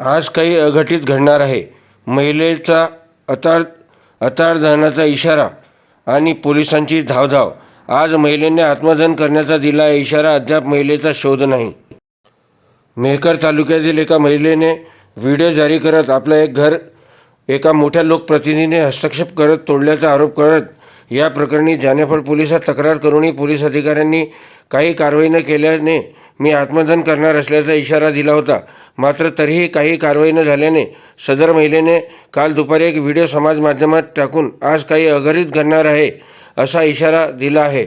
आज काही अघटित घडणार आहे. महिलेचा अतार अतारधनाचा इशारा आणि पोलिसांची धावधाव. आज महिलेने आत्मदहन करण्याचा दिला आहे इशारा अद्याप महिलेचा शोध नाही. मेहकर तालुक्यातील एका महिलेने व्हिडिओ जारी करत आपलं एक घर एका मोठ्या लोकप्रतिनिधीने हस्तक्षेप करत तोडल्याचा आरोप करत या प्रकरणी जानेफळ पोलिसात तक्रार करूनही पोलीस अधिकाऱ्यांनी काही कारवाई न केल्याने मी आत्मदहन करणार असल्याचा इशारा दिला होता. मात्र तरीही काही कारवाई न झाल्याने सदर महिलेने काल दुपारी एक व्हिडिओ समाज माध्यमात टाकून आज काही अघरित घडणार आहे असा इशारा दिला आहे.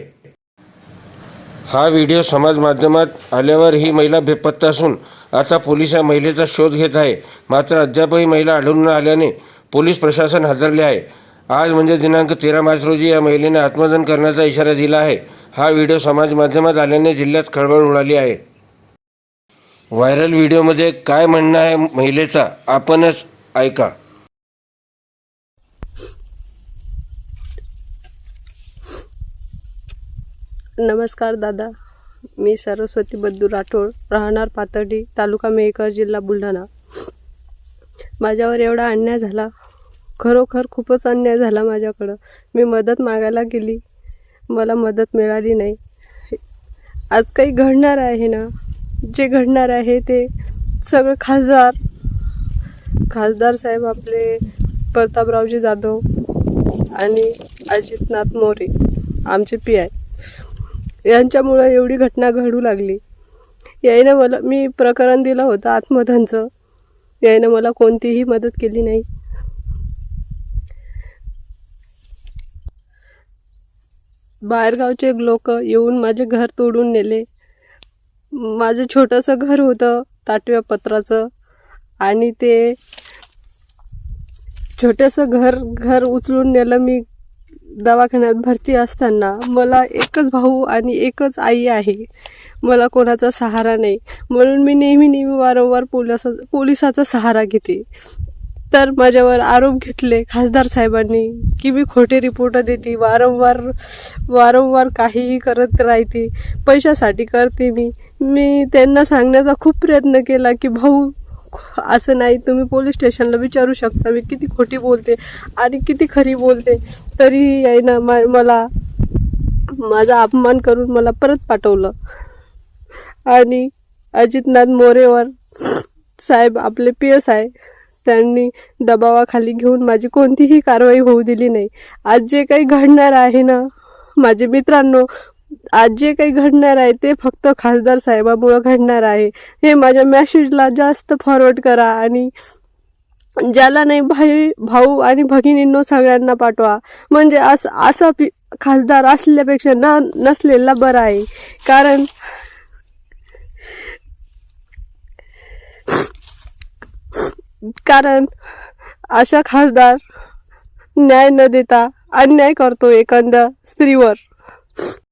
हा व्हिडिओ समाज माध्यमात आल्यावर ही महिला बेपत्ता असून आता पोलीस या महिलेचा शोध घेत आहे. मात्र अद्यापही महिला आढळून न आल्याने पोलीस प्रशासन हादरले आहे. आज म्हणजे दिनांक तेरा मार्च रोजी या महिलेने आत्मदहन करण्याचा इशारा दिला आहे. हा व्हिडिओ समाज माध्यमात आल्याने जिल्ह्यात खळबळ उडाली आहे. व्हायरल व्हिडिओमध्ये काय म्हणणं आहे महिलेचा आपणच ऐका. नमस्कार दादा. मी सरस्वती बद्दू राठोड राहणार पातर्डी तालुका मेहकर जिल्हा बुलढाणा. माझ्यावर एवढा अन्याय झाला? खरोखर खूपच अन्याय झाला माझ्याकडं. मी मदत मागायला गेली. मला मदत मिळाली नाही. आज काही घडणार आहे ना? जे घडणार आहे ते सगळं खासदार खासदार साहेब आपले प्रतापरावजी जाधव आणि अजितनाथ मोरे आमचे पी आय. यांच्यामुळं एवढी घटना घडू लागली. यायनं मला मी प्रकरण दिलं होतं आत्मधनचं. यायनं मला कोणतीही मदत केली नाही. बाहेरगावचे लोक येऊन माझे घर तोडून नेले. माझं छोटंसं घर होतं ताटव्या पत्राचं आणि ते छोटंसं घर घर उचलून नेलं मी दवाखान्यात भरती असताना. मला एकच भाऊ आणि एकच आई आहे. मला कोणाचा सहारा नाही. म्हणून मी नेहमी नेहमी वारंवार पोलिसा पोलिसाचा सहारा घेते. तर माझ्यावर आरोप घेतले खासदार साहेबांनी की मी खोटे रिपोर्ट देते वारंवार वारंवार काहीही करत राहते पैशासाठी करते मी. मी त्यांना सांगण्याचा खूप प्रयत्न केला की भाऊ असं नाही तुम्ही पोलीस स्टेशनला विचारू शकता मी किती खोटी बोलते आणि किती खरी बोलते. तरी यायनं मा मला माझा अपमान करून मला परत पाठवलं. आणि अजितनाथ मोरेवर साहेब आपले पी एस आहे त्यांनी दबावाखाली घेऊन माझी कोणतीही कारवाई होऊ दिली नाही. आज जे काही घडणार आहे ना माझे मित्रांनो आज जे काही घडणार आहे ते फक्त खासदार साहेबामुळं घडणार आहे. हे माझ्या मॅसेजला जास्त फॉरवर्ड करा आणि ज्याला नाही भाई भाऊ आणि भगिनींनो सगळ्यांना पाठवा. म्हणजे असं असा पि खासदार असल्यापेक्षा न नसलेला बरा आहे. कारण कारण अशा खासदार न्याय न देता अन्याय करतो एखाद्या स्त्रीवर.